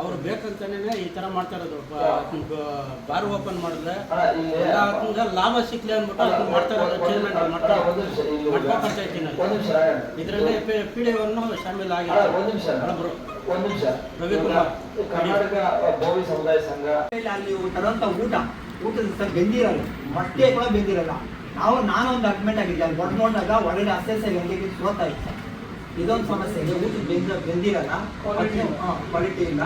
ಅವ್ರು ಬೇಕಂತಾನೆ ಈ ತರ ಮಾಡ್ತಾ ಇರೋದು. ಬಾರ್ ಓಪನ್ ಮಾಡಿದ್ರೆ ಲಾಭ ಸಿಕ್ಲಿ ಅಂದ್ಬಿಟ್ಟು ಅದನ್ನ ಮಾಡ್ತಾ ಇರೋದು ಚೇರ್ಮನ್ ಮಾಡ್ತಾ ಇದರಲ್ಲಿ ಪಿಡಿಒನ್ನು ಶಾಮಿಲ್ ಅಣ್ಣ, ಆಗಿದೆ ಒಂದು ನಿಮಿಷ. ಒಂದು ನಿಮಿಷ. ರವಿಕುಮಾರ್. ಕರ್ನಾಟಕ ಬೋವಿ ಸಮುದಾಯ ಸಂಘ. ಆಮೇಲೆ ಅಲ್ಲಿ ತರುವಂತ ಊಟ. ಊಟದ ಸರ್ ಬೆಂದಿರಲ್ಲ ಮೊಟ್ಟೆ ಕೂಡ ಬೆಂದಿರಲ್ಲ. ನಾವು ನಾನೊಂದು ಅಡ್ಮಿಟ್ ಆಗಿದ್ದೆ. ಅಲ್ಲಿ ನೋಡಿದಾಗ ಒಳಗಡೆ ಅಸೆಸ್ ಹೆಂಗೆ ಸೋತಾ ಇತ್ತು ಇದೊಂದು ಸಮಸ್ಯೆ. ಇದೆ ಊಟ ಬೆಂದ ಬೆಂದಿರಲ್ಲ ಕ್ವಾಲಿಟಿ ಇಲ್ಲ.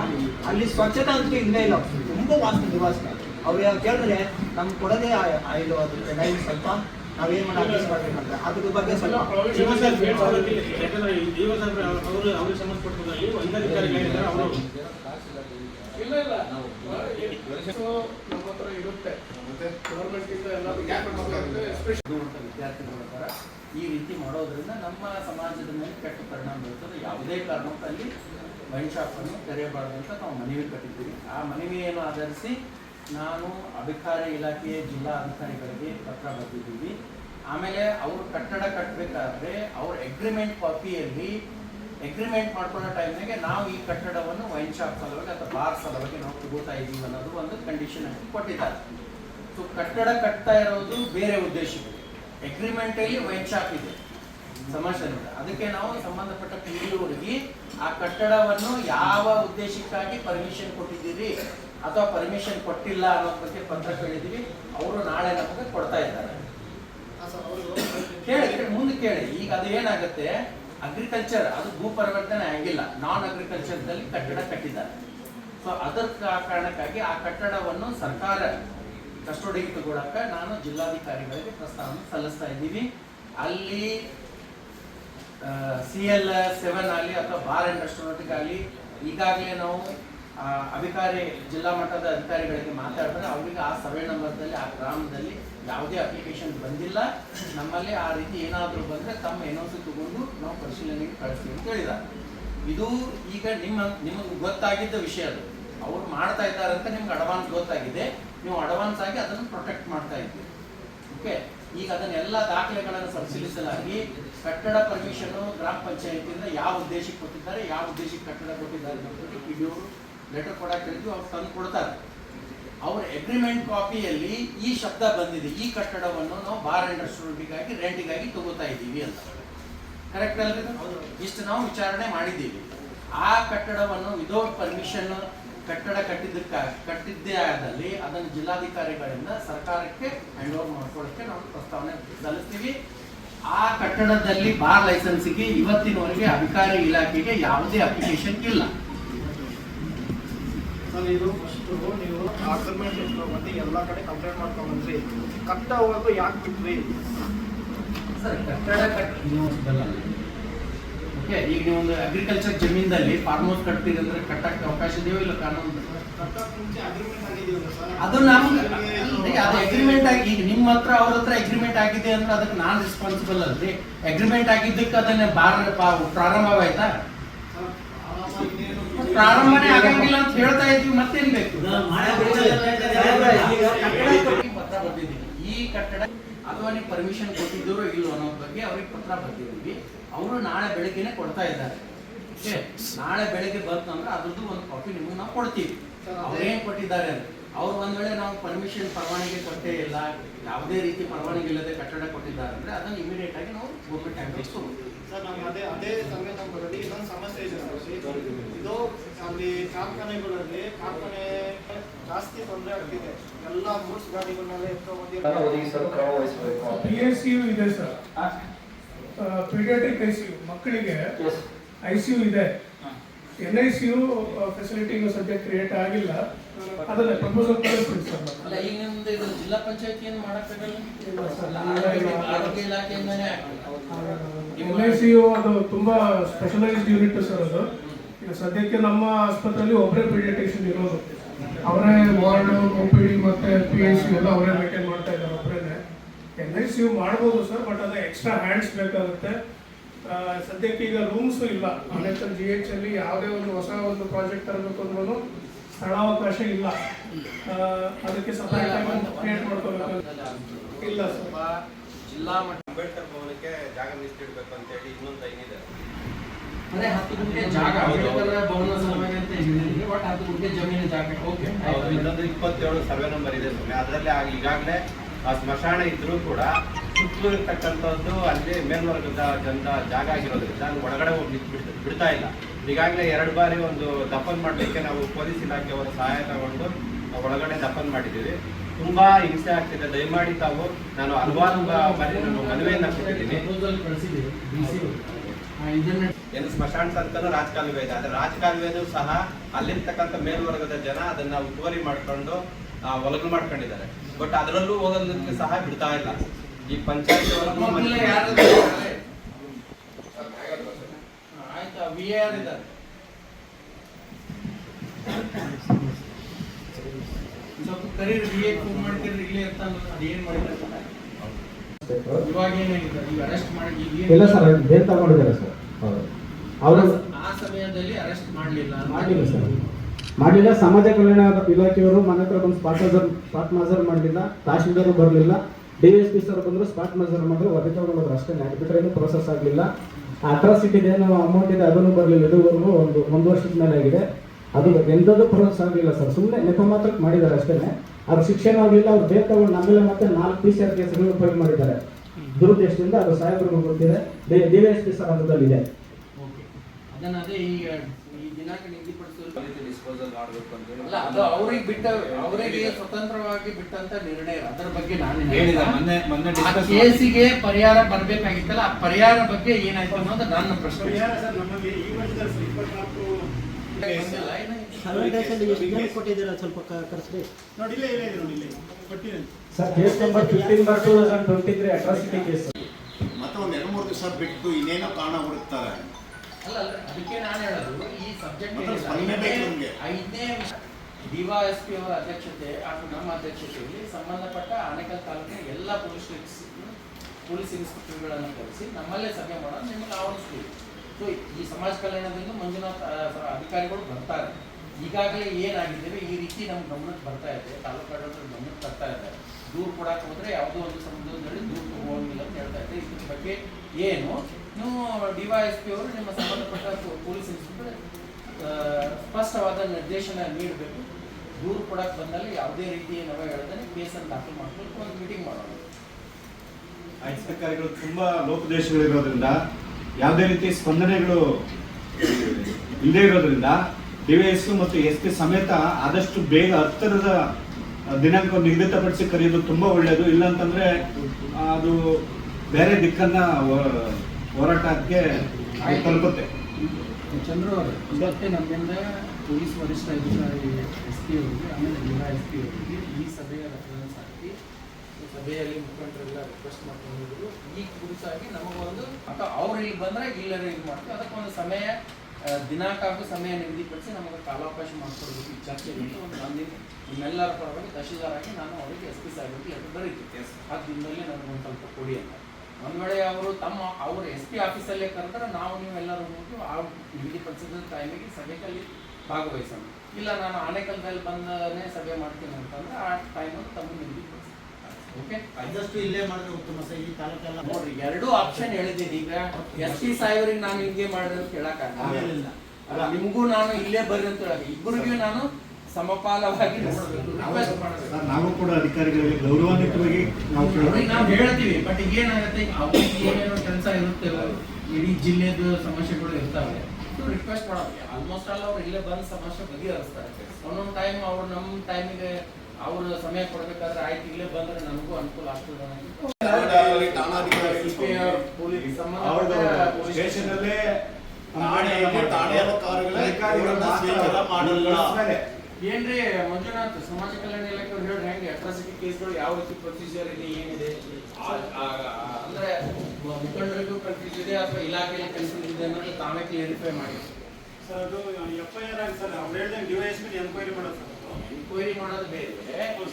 ಅಲ್ಲಿ ಸ್ವಚ್ಛತೆ ಅಂತೂ ಇಲ್ಲೇ ಇಲ್ಲ. ತುಂಬ ವಾಸನೆ ದುರ್ವಾಸನೆ ಅವ್ರು ಕೇಳಿದ್ರೆ ನಮ್ಗೆ ಕೊಡೋದೇ ಐದು ಅದು ಡೈಲಿ ಸ್ವಲ್ಪ ನಾವೇನು ಮಾಡಿ ಮಾಡ್ಬೇಕಂತ. ಅದ್ರ ಬಗ್ಗೆ ಸ್ವಲ್ಪ ಅವರು ಅವ್ರಿಗೆ ಸಂಬಂಧಪಟ್ಟ ಇಲ್ಲ ಇಲ್ಲ. ನಮ್ಮ ಹತ್ರ ಇರುತ್ತೆ. ವಿದ್ಯಾರ್ಥಿಗಳ ಈ ರೀತಿ ಮಾಡೋದ್ರಿಂದ ನಮ್ಮ ಸಮಾಜದ ಮೇಲೆ ಕೆಟ್ಟ ಪರಿಣಾಮ ಬೀಳ್ತದೆ ಯಾವುದೇ ಕಾರಣಕ್ಕಲ್ಲಿ ವೈನ್ ಶಾಪನ್ನು ತೆರೆಯಬಾರದು ಅಂತ ನಾವು ಮನವಿ ಕಟ್ಟಿದ್ದೀವಿ. ಆ ಮನವಿಯನ್ನು ಆಧರಿಸಿ ನಾನು ಅಧಿಕಾರಿ ಇಲಾಖೆಯ ಜಿಲ್ಲಾ ಅಧಿಕಾರಿಗಳಿಗೆ ಪತ್ರ ಬರೆದಿದ್ದೀವಿ. ಆಮೇಲೆ ಅವರು ಕಟ್ಟಡ ಕಟ್ಟಬೇಕಾದ್ರೆ ಅವ್ರ ಅಗ್ರಿಮೆಂಟ್ ಕಾಪಿಯಲ್ಲಿ ಅಗ್ರಿಮೆಂಟ್ ಮಾಡ್ಕೊಳ್ಳೋ ಟೈಮ್ನಾಗೆ ನಾವು ಈ ಕಟ್ಟಡವನ್ನು ವೈನ್ ಶಾಪ್ ಸಲುವಾಗಿ ಅಥವಾ ಬಾರ್ ಸಲುವಾಗಿ ನಾವು ತಗೋತಾ ಇದ್ದೀವಿ ಅನ್ನೋದು ಒಂದು ಕಂಡೀಷನ್ ಆಗಿ ಕೊಟ್ಟಿದ್ದಾರೆ. ಸೊ ಕಟ್ಟಡ ಕಟ್ತಾ ಇರೋದು ಬೇರೆ ಉದ್ದೇಶಕ್ಕೆ ಎಗ್ರಿಮೆಂಟ್ ಅಲ್ಲಿ ವೈನ್ ಶಾಪ್ ಇದೆ. ಸಮಸ್ಯೆ ಅದಕ್ಕೆ ನಾವು ಸಂಬಂಧಪಟ್ಟ ಪಿ ಆ ಕಟ್ಟಡವನ್ನು ಯಾವ ಉದ್ದೇಶಕ್ಕಾಗಿ ಪರ್ಮಿಷನ್ ಕೊಟ್ಟಿದ್ದೀರಿ ಅಥವಾ ಪರ್ಮಿಷನ್ ಕೊಟ್ಟಿಲ್ಲ ಅನ್ನೋ ಬಗ್ಗೆ ಪತ್ರ ಕೇಳಿದ್ದೀವಿ. ಅವರು ನಾಳೆ ನಮಗೆ ಕೊಡ್ತಾ ಇದ್ದಾರೆ. ಕೇಳಿ, ಮುಂದೆ ಕೇಳಿ. ಈಗ ಅದು ಏನಾಗುತ್ತೆ? ಅಗ್ರಿಕಲ್ಚರ್ ಅದು ಭೂ ಪರಿವರ್ತನೆ ಆಗಿಲ್ಲ. ನಾನ್ ಅಗ್ರಿಕಲ್ಚರ್ದಲ್ಲಿ ಕಟ್ಟಡ ಕಟ್ಟಿದ್ದಾರೆ. ಸೊ ಅದರ ಕಾರಣಕ್ಕಾಗಿ ಆ ಕಟ್ಟಡವನ್ನು ಸರ್ಕಾರ ಕಸ್ಟೋಡಿಗೆ ತಗೊಳಕ ನಾನು ಜಿಲ್ಲಾಧಿಕಾರಿಗಳಿಗೆ ಪ್ರಸ್ತಾವನೆ ಸಲ್ಲಿಸ್ತಾ ಇದ್ದೀವಿ ಅಲ್ಲಿ ಸಿ ಎಲ್ ಸೆವೆನ್ ಆಗಲಿ ಅಥವಾ ಬಾರ್ ಅಂಡ್ ರೆಸ್ಟೋರೆಂಟ್ಗಾಗಲಿ ಈಗಾಗಲೇ ನಾವು ಅಧಿಕಾರಿ, ಜಿಲ್ಲಾ ಮಟ್ಟದ ಅಧಿಕಾರಿಗಳಿಗೆ ಮಾತಾಡಿದ್ರೆ ಅವರಿಗೆ ಆ ಸರ್ವೆ ನಂಬರ್ದಲ್ಲಿ, ಆ ಗ್ರಾಮದಲ್ಲಿ ಯಾವುದೇ ಅಪ್ಲಿಕೇಶನ್ ಬಂದಿಲ್ಲ. ನಮ್ಮಲ್ಲಿ ಆ ರೀತಿ ಏನಾದರೂ ಬಂದರೆ ತಮ್ಮ ಎನೋಸಿ ತಗೊಂಡು ನಾವು ಪರಿಶೀಲನೆಗೆ ಕಳಿಸ್ತೀವಿ ಅಂತ ಹೇಳಿದ್ದಾರೆ. ಇದು ಈಗ ನಿಮ್ಮ, ನಿಮಗೆ ಗೊತ್ತಾಗಿದ್ದ ವಿಷಯ ಅದು. ಅವ್ರು ಮಾಡ್ತಾ ಇದ್ದಾರೆ ಅಂತ ನಿಮ್ಗೆ ಅಡ್ವಾನ್ಸ್ ಗೊತ್ತಾಗಿದೆ. ನೀವು ಅಡ್ವಾನ್ಸ್ ಆಗಿ ಅದನ್ನು ಪ್ರೊಟೆಕ್ಟ್ ಮಾಡ್ತಾ ಇದ್ದೀವಿ ಓಕೆ ಈಗ ಅದನ್ನೆಲ್ಲ ದಾಖಲೆಗಳನ್ನು ಪರಿಶೀಲಿಸಲಾಗಿ ಕಟ್ಟಡ ಪರ್ಮಿಷನ್ ಗ್ರಾಮ ಪಂಚಾಯತಿಯಿಂದ ಯಾವ ಉದ್ದೇಶಕ್ಕೆ ಕೊಟ್ಟಿದ್ದಾರೆ, ಯಾವ ಉದ್ದೇಶಕ್ಕೆ ಕಟ್ಟಡ ಕೊಟ್ಟಿದ್ದಾರೆ ಅನ್ನೋದಕ್ಕೆ ಪಿ ಡಿ ಲೆಟರ್ ಕೊಡಕ್ಕೆ ಹೇಳಿದ್ವಿ ಅವ್ರು ತಂದು ಕೊಡ್ತಾರೆ. ಅವ್ರ ಅಗ್ರಿಮೆಂಟ್ ಕಾಪಿಯಲ್ಲಿ ಈ ಶಬ್ದ ಬಂದಿದೆ ಈ ಕಟ್ಟಡವನ್ನು ನಾವು ಬಾರ್ ಅಂಡ್ ರೆಸ್ಟೋರೆಂಟಿಗಾಗಿ ರೆಂಟಿಗಾಗಿ ತಗೋತಾ ಇದ್ದೀವಿ ಅಂತ. ಕರೆಕ್ಟ್ ಅಲ್ರಿ ಇಷ್ಟು ನಾವು ವಿಚಾರಣೆ ಮಾಡಿದ್ದೀವಿ. ಆ ಕಟ್ಟಡವನ್ನು ವಿದೌಟ್ ಪರ್ಮಿಷನ್ ಕಟ್ಟಡ ಕಟ್ಟಿದ್ದಕ್ಕ ಕಟ್ಟಿದ್ದೇ ಆದಲ್ಲಿ ಅದನ್ನು ಜಿಲ್ಲಾಧಿಕಾರಿಗಳಿಂದ ಸರ್ಕಾರಕ್ಕೆ ಹ್ಯಾಂಡ್ ಓವರ್ ಮಾಡ್ಕೊಳ್ಳೋಕ್ಕೆ ನಾವು ಪ್ರಸ್ತಾವನೆ ಸಲ್ಲಿಸ್ತೀವಿ. ಆ ಕಟ್ಟಡದಲ್ಲಿ ಬಾರ್ ಲೈಸೆನ್ಸಿಗೆ ಇವತ್ತಿನವರೆಗೆ ಅಧಿಕಾರಿ ಇಲಾಖೆಗೆ ಯಾವುದೇ ಅಪ್ಲಿಕೇಶನ್ ಇಲ್ಲ. ಸರ್ ಇದು ಫಸ್ಟ್ ನೀವು ಆಕ್ರಮೆಂಟ್ ಬಂದು ಎಲ್ಲ ಕಡೆ ಕಂಪ್ಲೇಂಟ್ ಮಾಡ್ಕೊಂಡ್ಬಂದ್ರಿ ಕಟ್ಟ ಹೋಗೋದು ಯಾಕೆ ಬಿಟ್ರಿ? ಸರ್ ಕಟ್ಟಡ ಕಟ್ಟಿ ಓಕೆ ಈಗ ನೀವು ಒಂದು ಅಗ್ರಿಕಲ್ಚರ್ ಜಮೀನಲ್ಲಿ ಫಾರ್ಮ್ ಹೌಸ್ ಕಟ್ತೀರಿ ಅಂದ್ರೆ ಕಟ್ಟಕ್ಕೆ ಅವಕಾಶ ಇದೆಯೋ ಇಲ್ಲ ಕಾನೂನು ಅದು ನಮ್ಗೆ ಅದು ಅಗ್ರಿಮೆಂಟ್ ಆಗಿ ಈಗ ನಿಮ್ಮ ಹತ್ರ ಅವ್ರ ಹತ್ರ ಅಗ್ರಿಮೆಂಟ್ ಆಗಿದೆ ಅಂದ್ರೆ ಅದಕ್ಕೆ ನಾನ್ ರೆಸ್ಪಾನ್ಸಿಬಲ್ ಅಲ್ರಿ. ಅಗ್ರಿಮೆಂಟ್ ಆಗಿದ್ದಕ್ಕೆ ಅದನ್ನ ಬಾರ ಪ್ರಾರಂಭವಾಯ್ತಾ? ಪ್ರಾರಂಭನೇ ಆಗಂಗಿಲ್ಲ ಅಂತ ಹೇಳ್ತಾ ಇದ್ವಿ ಮತ್ತೇನ್ ಬೇಕು? ಪತ್ರ ಬರ್ದಿದ್ದೀವಿ. ಈ ಕಟ್ಟಡ ಅಥವಾ ನೀವು ಪರ್ಮಿಷನ್ ಕೊಟ್ಟಿದ್ದರು ಇಲ್ಲೋ ಅನ್ನೋ ಬಗ್ಗೆ ಅವ್ರಿಗೆ ಪತ್ರ ಬರ್ದಿದ್ದೀವಿ. ಅವರು ನಾಳೆ ಬೆಳಿಗ್ಗೆನೆ ಕೊಡ್ತಾ ಇದ್ದಾರೆ. ನಾಳೆ ಬೆಳಿಗ್ಗೆ ಬಂತಂದ್ರೆ ಅದ್ರದ್ದು ಒಂದು ಕಾಪಿ ನಿಮಗೆ ನಾವು ಕೊಡ್ತೀವಿ. ಅವ್ರೇನ್ ಕೊಟ್ಟಿದ್ದಾರೆ ಅಂತ. ಅವ್ರು ಒಂದ್ ವೇಳೆ ನಾವು ಪರ್ಮಿಷನ್ ಪರವಾನಗಿ ಕೊಟ್ಟೇ ಇಲ್ಲ ಯಾವುದೇ ರೀತಿ ಪರವಾನಗಿ ಇಲ್ಲದೆ ಕಟ್ಟಡ ಕೊಟ್ಟಿದ್ದಾರೆ ಅಂದ್ರೆ ಅದನ್ನ ಇಮಿಡಿಯೇಟ್ ಆಗಿ ನಾವು ಗೌರ್ಮೆಂಟ್ ಆಗಿ ಸರ್ ನಮ್ಗೆ ಅದೇ ಅದೇ ಸಂಘ ನಂಬರಲ್ಲಿ ಇನ್ನೊಂದು ಸಮಸ್ಯೆ ಇದೆ ಸರ್ ಇದು ಅಲ್ಲಿ ಕಾರ್ಖಾನೆಗಳಲ್ಲಿ ಕಾರ್ಖಾನೆ ಜಾಸ್ತಿ ತೊಂದರೆ ಆಗ್ತಿದೆ. ಎಲ್ಲ ಗೂಡ್ಸ್ ಗಾಡಿಗಳನ್ನೆಲ್ಲ ಎತ್ಕೊಂಡ್ಬಂದು ಒದಗಿಸಲು ಕ್ರಮ ವಹಿಸಬೇಕು ಪಿ ಎಸ್ ಯು ಇದೆ sir. Paediatric I C U ಮಕ್ಕಳಿಗೆ ಎಸ್ ಐ ಸಿ ಯು ಇದೆ. N I C U facility ಸದ್ಯ ಕ್ರಿಯೇಟ್ ಆಗಿಲ್ಲ. ಅದನ್ನ ಪ್ರಪೋಸಲ್ ಕಳಿಸ್ತೀವಿ ಸರ್ ಅಲ್ಲ ಈಗ ನಿಮ್ದು ಇದು ಜಿಲ್ಲಾ ಪಂಚಾಯತ್ ಏನು ಮಾಡೋಕ್ಕಾಗಲ್ಲ. ಆರೋಗ್ಯ- ಆರೋಗ್ಯ ಇಲಾಖೆಯಿಂದನೇ ಆಗ್ತದೆ. ಎನ್ ಐ ಸಿ ಯು ಅದು ತುಂಬಾ ಸ್ಪೆಷಲೈಸ್ಡ್ ಯೂನಿಟ್ ಸರ್ ಅದು. ಈಗ ಸದ್ಯಕ್ಕೆ ನಮ್ಮ ಆಸ್ಪತ್ರೆಯಲ್ಲಿ ಒಬ್ಬರೇ ಪೀಡಿಯಾಟ್ರಿಷಿಯನ್ ಇರೋದು. ಅವರೇ ವಾರ್ಡ್ ಒ ಡಿ ಮತ್ತೆ ಪಿ ಐ ಸಿ ಎಲ್ಲ ಅವರೇ ಮೇಂಟೈನ್ ಮಾಡ್ತಾ ಇದ್ದಾರೆ ಒಬ್ಬರೇ ಎನ್ ಐ ಸಿ ಯು ಮಾಡ್ಬೋದು ಸರ್ ಬಟ್ ಅದು ಎಕ್ಸ್ಟ್ರಾ ಹ್ಯಾಂಡ್ಸ್ ಬೇಕಾಗುತ್ತೆ. ಸದ್ಯಕ್ಕೆ ಈಗ ರೂಮ್ಸ್ ಇಲ್ಲ. ಅನೇಕ ಜಿ ಎಚ್ ಅಲ್ಲಿ ಯಾವುದೇ ಒಂದು ಹೊಸ ಒಂದು ಪ್ರಾಜೆಕ್ಟ್ ತರಬೇಕು ಅಂದ್ರೂ ಸ್ಥಳಾವಕಾಶ ಇಲ್ಲ. ಅದಕ್ಕೆ ಸಪರೇಟ್ ಆಗಿ ಕ್ರಿಯೇಟ್ ಮಾಡ್ಕೋಬೇಕು ಇಲ್ಲ ಸರ್. ಜಿಲ್ಲಾ ಮಟ್ಟ ಅಂಬೇಡ್ಕರ್ ಜಾಗ ಮೀಸಲಿಡಬೇಕು ಅಂತ ಹೇಳಿ ಇನ್ನೊಂದು ಲೈನ್ ಇದೆ. ಅದೇ ಹತ್ತು ಗುಂಟೆ ಜಾಗ ಭವನ ಸಲುವಾಗಿ ಅಂತ ಹೇಳಿದ್ರೆ ಬಟ್ ಹತ್ತು ಗುಂಟೆ ಜಮೀನು ಜಾಗ. ಓಕೆ ಹೌದು ಇನ್ನೊಂದು ಇಪ್ಪತ್ತೇಳು ಸರ್ವೆ ನಂಬರ್ ಇದೆ ಸ್ವಾಮಿ. ಅದರಲ್ಲಿ ಆಗ ಈಗಾಗಲೇ ಆ ಸ್ಮಶಾನ ಇದ್ರೂ ಕೂಡ ಸುತ್ತಲೂ ಇರ್ತಕ್ಕಂಥದ್ದು ಅಲ್ಲಿ ಮೇಲ್ವರ್ಗದ ಜನರ ಜಾಗ ಆಗಿರೋದ್ರಿಂದ ಅಲ್ಲಿ ಒಳಗಡೆ ಹೋಗಿ ಬಿಡ್- ಬಿಡ್ತಾ ಇಲ್ಲ. ಈಗಾಗಲೇ ಎರಡು ಬಾರಿ ಒಂದು ದಫನ್ ಮಾಡಲಿಕ್ಕೆ ನಾವು ಪೊಲೀಸ್ ಇಲಾಖೆಯವರ ಸಹಾಯ ತಗೊಂಡು ಒಳಗಡೆ ದಫನ್ ಮಾಡಿದ್ದೀವಿ. ತುಂಬಾ ಹಿಂಸೆ ಆಗ್ತಿದೆ. ದಯಮಾಡಿ ತಾವು ನಾನು ಹಲವಾರು ಮನವಿಯನ್ನ ಕೊಟ್ಟಿದ್ದೀನಿ. ಏನು ಸ್ಮಶಾನ ತನಕನೂ ರಾಜಕಾಲುವೆ ಇದೆ. ಆದ್ರೆ ರಾಜಕಾಲುವೆನೂ ಸಹ ಅಲ್ಲಿರ್ತಕ್ಕಂಥ ಮೇಲ್ವರ್ಗದ ಜನ ಅದನ್ನ ಉತ್ತುವರಿ ಮಾಡ್ಕೊಂಡು ಒಲಗು ಮಾಡ್ಕೊಂಡಿದ್ದಾರೆ. ಬಟ್ ಅದರಲ್ಲೂ ಹೋಗೋದಕ್ಕೆ ಸಹ ಬಿಡ್ತಾ ಇಲ್ಲ. ಈ ಪಂಚಾಯತ್? ಆಯ್ತಾ? ವಿ ಆರ್ ಇದ್ದಾರೆ. ಸ್ವಲ್ಪ ಕರೀರಿ ಬಿ ಎ ಫೋನ್ ಮಾಡ್ತೀರಿ ಇಲ್ಲೇ ಇರ್ತಾನ ಅದೇನ್ ಮಾಡಿದ್ದಾರೆ ಇವಾಗ ಏನಾಗಿದೆ? ಈಗ ಅರೆಸ್ಟ್ ಮಾಡಿ ಈಗ ಇಲ್ಲ ಸರ್ ಬೇರೆ ತಗೊಂಡಿದ್ದಾರೆ ಸರ್. ಹೌದು. ಅವರು ಆ ಸಮಯದಲ್ಲಿ ಅರೆಸ್ಟ್ ಮಾಡಲಿಲ್ಲ ಅಂತ. ಮಾಡಲಿಲ್ಲ ಸರ್. ಮಾಡಲಿಲ್ಲ ಸಮಾಜ ಕಲ್ಯಾಣ ಇಲಾಖೆಯವರು ಮನೆ ಹತ್ರ ಬಂದು ಸ್ಪಾಟ್ ಮಾಜರ್ ಸ್ಪಾಟ್ ಮಾಜರ್ ಮಾಡಲಿಲ್ಲ. ತಹಶೀಲ್ದಾರ್ ಬರಲಿಲ್ಲ. ಡಿ ಎಸ್ ಪಿ ಸರ್ ಬಂದ್ರು ಸ್ಪಾಟ್ ಮಾಜರ್ ಮಾಡಿದ್ರು. ವರದಿ ತಗೊಂಡ್ರು ಅಷ್ಟೇ. ಅದು ಬಿಟ್ಟರೆ ಏನು ಪ್ರೋಸೆಸ್ ಆಗಲಿಲ್ಲ. ಅಟ್ರಾಸಿಟಿ ಏನು ಅಮೌಂಟ್ ಇದೆ ಅದನ್ನು ಬರಲಿಲ್ಲ. ಇದುವರೆಗೂ ಒಂದು ಒಂದು ವರ್ಷದ ಮೇಲೆ ಆಗಿದೆ. ಅದು ಎಂಥದ್ದು ಪ್ರೋತ್ಸಾಹವಿಲ್ಲ ಸರ್. ಸುಮ್ಮನೆ ನೆಪ ಮಾತ್ರ ಮಾಡಿದ್ದಾರೆ ಅಷ್ಟೇ. ಅವ್ರ ಶಿಕ್ಷಣ ಆಗಲಿಲ್ಲ ಅವ್ರು ಬೇಗ ತಗೊಂಡು ನಮ್ಮೆಲ್ಲ ಮತ್ತೆ ನಾಲ್ಕು ಪಿ ಸಿ ಆರ್ ಕೇಸ್ಗಳು ಫೈಲ್ ಮಾಡಿದ್ದಾರೆ. ದುರುದ್ದೇಶದಿಂದ ಅದು ಸಾಹೇಬರಿಗೂ ಗೊತ್ತಿದೆ. ಡಿ ಎಸ್ ಪಿ ಸರ್ ಹಂತದಲ್ಲಿದೆ ಅದೇ ಅದು ಅವ್ರಿಗೆ ಬಿಟ್ಟ ಅವರಿಗೆ ಸ್ವತಂತ್ರವಾಗಿ ಬಿಟ್ಟಂತ ನಿರ್ಣಯ ಅದರ ಬಗ್ಗೆ ನಾನು ಹೇಳಿದೆ ಕೇಸಿಗೆ ಪರಿಹಾರ ಬರಬೇಕಾಗಿತ್ತಲ್ಲ ಆ ಪರಿಹಾರ ಬಗ್ಗೆ ಏನಾಯ್ತು ಅನ್ನೋದು ನನ್ನ ಪ್ರಶ್ನೆ. ಪರಿಹಾರ ಸರ್ ನಮಗೆ ಈ ಇಪ್ಪತ್ನಾಲ್ಕು ಸ್ವಲ್ಪ ನೋಡಿ ಇಲ್ಲೇ ಇಲ್ಲೇ ನೋಡಿ ಇಲ್ಲೇ. ಕೊಟ್ಟಿದ್ದೀನಿ. Sir case number fifteen bar two thousand twenty three atrocity case ಮತ್ತೆ ಒಂದು ಎರಡು ಮೂರು ದಿವಸ ಬಿಟ್ಟು ಇನ್ನೇನೋ ಕಾರಣ ಹುಡುಕ್ತಾರೆ. ಅಲ್ಲ ಅಲ್ಲ, ಅದಕ್ಕೆ ನಾನು ಹೇಳೋದು ಈ ಸಬ್ಜೆಕ್ಟ್. ಐದನೇ ಡಿವಾ ಎಸ್ ಪಿ ಅವರ ಅಧ್ಯಕ್ಷತೆ ಹಾಗೂ ನಮ್ಮ ಅಧ್ಯಕ್ಷತೆಯಲ್ಲಿ ಸಂಬಂಧಪಟ್ಟ ಆನೇಕಲ್ ತಾಲೂಕಿನ ಎಲ್ಲ ಪೊಲೀಸ್ ಪೊಲೀಸ್ ಇನ್ಸ್ಪೆಕ್ಟರ್ಗಳನ್ನು ಕರೆಸಿ ನಮ್ಮಲ್ಲೇ ಸಭೆ ಮಾಡೋದು ನಿಮಗೆ ಆವರಿಸ್ತೀವಿ. ಸೊ ಈ ಸಮಾಜ ಕಲ್ಯಾಣದಿಂದ ಮಂಜುನಾಥ್ ಅಧಿಕಾರಿಗಳು ಬರ್ತಾರೆ. ಈಗಾಗಲೇ ಏನಾಗಿದ್ದೇವೆ, ಈ ರೀತಿ ನಮ್ಮ ಗಮನಕ್ಕೆ ಬರ್ತಾ ಇದೆ, ತಾಲೂಕು ಗಮನಕ್ಕೆ ಬರ್ತಾ ಇದೆ. ದೂರು ಕೊಡಕ್ಕೆ ಹೋದ್ರೆ ಯಾವುದೋ ಒಂದು ಸಮುದ್ರದಲ್ಲಿ ದೂರ ತಗೋಂಗಿಲ್ಲ ಅಂತ ಹೇಳ್ತಾ ಇದ್ದಾರೆ ಇದ್ರ ಬಗ್ಗೆ ಏನು, ನೀವು ಪಿ ಅವರು ನಿಮ್ಮ ಸಂಬಂಧಪಟ್ಟ ಪೊಲೀಸ್ ಇನ್ಸ್ಪೆಕ್ಟರ್ ಸ್ಪಷ್ಟವಾದ ನಿರ್ದೇಶನ ನೀಡಬೇಕು. ದೂರು ಕೊಡಕ್ಕೆ ಬಂದಲ್ಲಿ ಯಾವುದೇ ರೀತಿ ನಾವು ಹೇಳ್ತಾನೆ ಕೇಸನ್ನು ದಾಖಲು ಮಾಡ್ಕೊಂಡು ಒಂದು ಮೀಟಿಂಗ್ ಮಾಡೋಣ. ಇನ್ಸ್ಪೆಕ್ಟರ್ಗಳು ತುಂಬಾ ಲೋಪದೇಶಗಳಿರೋದ್ರಿಂದ ಯಾವುದೇ ರೀತಿ ಸ್ಪಂದನೆಗಳು ಇಲ್ಲದೆ ಇರೋದ್ರಿಂದ ಡಿವೈಎಸ್ ಮತ್ತು ಎಸ್ ಪಿ ಸಮೇತ ಆದಷ್ಟು ಬೇಗ ಹತ್ತಿರದ ದಿನಾಂಕ ನಿಗದಿತಪಡಿಸಿ ಕರೆಯೋದು ತುಂಬಾ ಒಳ್ಳೆಯದು. ಇಲ್ಲ ಅಂತಂದ್ರೆ ಅದು ಬೇರೆ ದಿಕ್ಕನ್ನ ಹೋರಾಟಕ್ಕೆ ತಲುಪುತ್ತೆ. ಚಂದ್ರ ಇವತ್ತೇ ನಮ್ಮಿಂದ ಪೊಲೀಸ್ ವರಿಷ್ಠ ಅಧಿಕಾರಿ ಎಸ್ ಪಿ ಅವರಿಗೆ, ಆಮೇಲೆ ಜಿಲ್ಲಾ ಎಸ್ ಪಿ ಅವರಿಗೆ ಈ ಸಭೆಯ ರೆಫರೆನ್ಸ್ ಹಾಕಿ ಸಭೆಯಲ್ಲಿ ಮುಖಂಡರೆಲ್ಲ ರಿಕ್ವೆಸ್ಟ್ ಮಾಡ್ಕೊಂಡಿದ್ರು. ಈ ಕುರಿತಾಗಿ ನಮಗೊಂದು ಅಥವಾ ಅವ್ರು ಇಲ್ಲಿ ಬಂದ್ರೆ ಇಲ್ಲರೂ ಇದು ಮಾಡ್ತೀವಿ. ಅದಕ್ಕೊಂದು ಸಮಯ ದಿನಾಂಕ ಹಾಗೂ ಸಮಯ ನಿಗದಿಪಡಿಸಿ ನಮಗೆ ಕಾಲಾವಕಾಶ ಮಾಡಿಕೊಡ್ಬೇಕು ಈ ಚರ್ಚೆಗೆ. ಒಂದು ಬಂದಿ ನಿಮ್ಮೆಲ್ಲರ ಪರವಾಗಿ ತಹಶೀಲ್ದಾರಾಗಿ ನಾನು ಅವರಿಗೆ ಎಸ್ ಪಿ ಸಾಹೇಬರಿಗೆ ಲೆಟರ್ ಬರೀತೀನಿ. ಆ ದಿನದಲ್ಲಿ ಒಂದು ಸ್ವಲ್ಪ ಕೊಡಿ ಅಂತ. ಒಂದ್ ವೇಳೆ ಅವರು ತಮ್ಮ ಅವರು ಎಸ್ ಪಿ ಆಫೀಸಲ್ಲೇ ಕರೆದ್ರೆ ನಾವು ನೀವೆಲ್ಲರೂ ಹೋಗಿ ಆ ನಿಗದಿಪಡಿಸಿದ ಟೈಮಿಗೆ ಸಭೆಯಲ್ಲಿ ಭಾಗವಹಿಸೋಣ. ಇಲ್ಲ ನಾನು ಆನೆಕಲ್ದಲ್ಲಿ ಬಂದನೇ ಸಭೆ ಮಾಡ್ತೀನಿ ಅಂತಂದ್ರೆ ಆ ಟೈಮಲ್ಲಿ ತಮ್ಮ ನಿಗದಿಪಡಿಸಿ ಓಕೆ ಆದಷ್ಟು ಇಲ್ಲೇ ಮಾಡಿದ್ರೆ ಉತ್ತಮ ಸರ್ ಈ ತಾಲೂಕೆಲ್ಲ ನೋಡ್ರಿ ಎರಡು ಆಪ್ಷನ್ ಹೇಳಿದ್ದೀನಿ. ಈಗ ಎಸ್ ಪಿ ಸಾಹೇಬರಿಗೆ ನಾನು ಹಿಂಗೆ ಮಾಡಿದ್ರೆ ಅಂತ ಹೇಳಕ್ಕಾಗಲ್ಲ. ಅಲ್ಲ ನಿಮಗೂ ನಾನು ಇಲ್ಲೇ ಬರ್ರಿ ಅಂತ ಹೇಳಿ ಇಬ್ಬರಿಗೂ ನಾನು ಸಮಪಾಲವಾಗಿ ನಾವು ಕೂಡ ಅಧಿಕಾರಿಗಳಿಗೆ ಗೌರವಾನ್ವಿತವಾಗಿ ನಾವು ನಾವು ಹೇಳ್ತೀವಿ ಬಟ್ ಈಗ ಏನಾಗುತ್ತೆ ಅವ್ರಿಗೆ ಏನೇನೋ ಕೆಲಸ ಇರುತ್ತೆ ಇಡೀ ಜಿಲ್ಲೆದು ಸಮಸ್ಯೆಗಳು ಇರ್ತಾವೆ. ರಿಕ್ವೆಸ್ಟ್ ಮಾಡೋದು. ಆಲ್ಮೋಸ್ಟ್ ಆಲ್ ಅವ್ರು ಇಲ್ಲೇ ಬಂದು ಸಮಸ್ಯೆ ಬಗೆಹರಿಸ್ತಾರೆ. ಒಂದೊಂದು ಟೈಮ್ ಅವ್ರು ನಮ್ಮ ಟೈಮಿಗೆ ಅವ್ರು ಸಮಯ ಕೊಡಬೇಕಾದ್ರೆ ಆಯ್ತು ಇಲ್ಲೇ ಬಂದ್ರೆ ನಮಗೂ ಅನುಕೂಲ ಆಗ್ತದೆ ಏನ್ರಿ ಮಂಜುನಾಥ್ ಸಮಾಜ ಕಲ್ಯಾಣ ಇಲಾಖೆ ಹೇಳಿ ಹೆಂಗೆ ಅಟ್ರಾಸಿಟಿ ಕೇಸ್ಗಳು ಯಾವ ರೀತಿ ಪ್ರೊಸೀಜರ್ ಇದೆ ಏನಿದೆ? ಅಂದ್ರೆ ಮುಖಂಡರಿಗೂ ಕನ್ಫ್ಯೂಸ್ ಇದೆ ಅಥವಾ ಇಲಾಖೆಯಲ್ಲಿ ಕನ್ಫ್ಯೂಸ್ ಇದೆ ಅನ್ನೋದು ತಾವೇ ಕ್ಲಿಯರಿಫೈ ಮಾಡಿ ಸರ್ ಅದು ಎಫ್ ಐ ಆರ್ ಆಗಿ ಸರ್ ಅವ್ರು ಹೇಳ್ದಂಗೆ D Y S P enquiry ಮಾಡೋದು ಸರ್ ಎನ್ಕ್ವೈರಿ ಮಾಡೋದು ಬೇರೆ.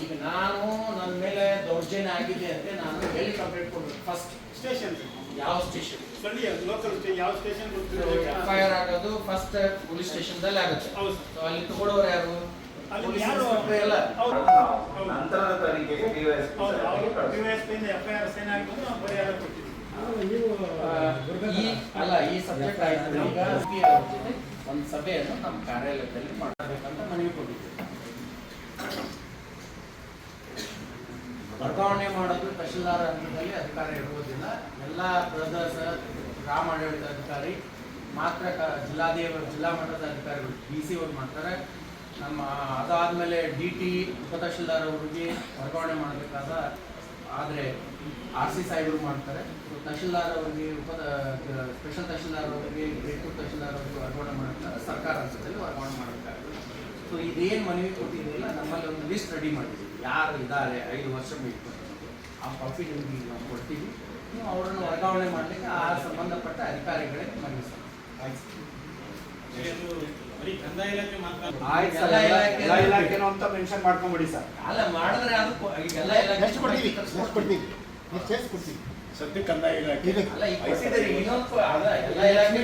ಈಗ ನಾನು ನನ್ನ ಮೇಲೆ ದೌರ್ಜನ್ಯ ಆಗಿದೆ ಅಂತ ನಾನು ಎಲ್ಲಿ ಕಂಪ್ಲೇಂಟ್ ಕೊಡ್ಬೇಕು. ಫಸ್ಟ್ ಸ್ಟೇಷನ್ ಯಾವ ಸ್ಟೇಷನ್ ಸ್ಥಳೀಯ ಲೋಕಲ್ ಯಾವ ಸ್ಟೇಷನ್ ಎಫ್ ಐ ಆರ್ ಆಗೋದು ಫಸ್ಟ್ ಪೊಲೀಸ್ ಸ್ಟೇಷನ್ದಲ್ಲಿ ಆಗುತ್ತೆ. ಹೌದು ಸರ್. ಅಲ್ಲಿ ತಗೊಳ್ಳೋರು ಯಾರು. ನಂತರದ ತನಿಖೆಗೆ DYSP ಹೌದು ಸಾಹೇಬರಿಗೆ ಅವರು ಕಳಿಸ್ತಾರೆ. D Y S P F I R ಸೇನೆ ಆಗಿದ್ದು ಪರಿಹಾರ ಈ ಅಲ್ಲ, ಈ ಸಬ್ಜೆಕ್ಟ್ ಆಯ್ತು. ಈಗ ಒಂದು ಸಭೆಯನ್ನು ನಮ್ಮ ಕಾರ್ಯಾಲಯದಲ್ಲಿ ಮಾಡಬೇಕಂತ ಮನವಿ ಕೊಟ್ಟಿದ್ದೀವಿ. ವರ್ಗಾವಣೆ ಮಾಡೋದು ತಹಶೀಲ್ದಾರ ಹಂತದಲ್ಲಿ ಅಧಿಕಾರ ಇರುವುದಿಲ್ಲ. ಎಲ್ಲ ಬ್ರದರ್ಸ್ ಗ್ರಾಮ ಆಡಳಿತ ಅಧಿಕಾರಿ, ಮಾತ್ರ ಜಿಲ್ಲಾದೇವ ಜಿಲ್ಲಾ ಮಟ್ಟದ ಅಧಿಕಾರಿಗಳು, ಡಿ ಸಿ ಅವ್ರು ಮಾಡ್ತಾರೆ. ನಮ್ಮ ಅದಾದಮೇಲೆ ಡಿ ಟಿ ಉಪ ತಹಶೀಲ್ದಾರ್ ಅವರಿಗೆ ವರ್ಗಾವಣೆ ಮಾಡಬೇಕಾದ ಆದರೆ ಆರ್ ಸಿ ಸಾಹೇಬರು ಮಾಡ್ತಾರೆ. ತಹಶೀಲ್ದಾರ್ ಅವರಿಗೆ ಉಪ ಸ್ಪೆಷಲ್ ತಹಶೀಲ್ದಾರ್ ಅವರಿಗೆ ಬೇಕು ತಹಶೀಲ್ದಾರ್ ಅವರಿಗೆ ವರ್ಗಾವಣೆ ಮಾಡ್ತಾರೆ ಸರ್ಕಾರ ಹಂತದಲ್ಲಿ ವರ್ಗಾವಣೆ ಮಾಡಬೇಕಾಗುತ್ತೆ ಸೊ ಇದೇನು ಮನವಿ ಕೊಟ್ಟಿದ್ದೀಲ್ಲ ನಮ್ಮಲ್ಲಿ ಒಂದು ಲಿಸ್ಟ್ ರೆಡಿ ಮಾಡಿದ್ದೀವಿ ಯಾರು ಇದ್ದಾರೆ, ಐದು ವರ್ಷ ಬೇಕು. ಆ ಕಾಪಿ ನಿಮಗೆ ನಾವು ಕೊಡ್ತೀವಿ. ನೀವು ಅವರನ್ನು ವರ್ಗಾವಣೆ ಮಾಡಲಿಕ್ಕೆ ಆ ಸಂಬಂಧಪಟ್ಟ ಅಧಿಕಾರಿಗಳಿಗೆ ಮನವಿ ಸರ್ ಎಲ್ಲ ಇಲಾಖೆನೂ ಅಂತ ಮೆನ್ಷನ್ ಮಾಡ್ಕೊಂಬಿಡಿ ಸರ್. ಅಲ್ಲ ಮಾಡಿದ್ರೆ ಎಲ್ಲ ಇಲಾಖೆ ಕೊಡ್ತೀವಿ ಕೊಡ್ತೀವಿ. ಸದ್ಯಕ್ಕೆ ಕಂದಾಯ ಇಲಾಖೆ. ಅಲ್ಲ ಈಗ ಕೊಟ್ಟಿದ್ದೀರಿ ಇನ್ನೊಂದು ಅಲ್ಲ ಎಲ್ಲ ಇಲಾಖೆ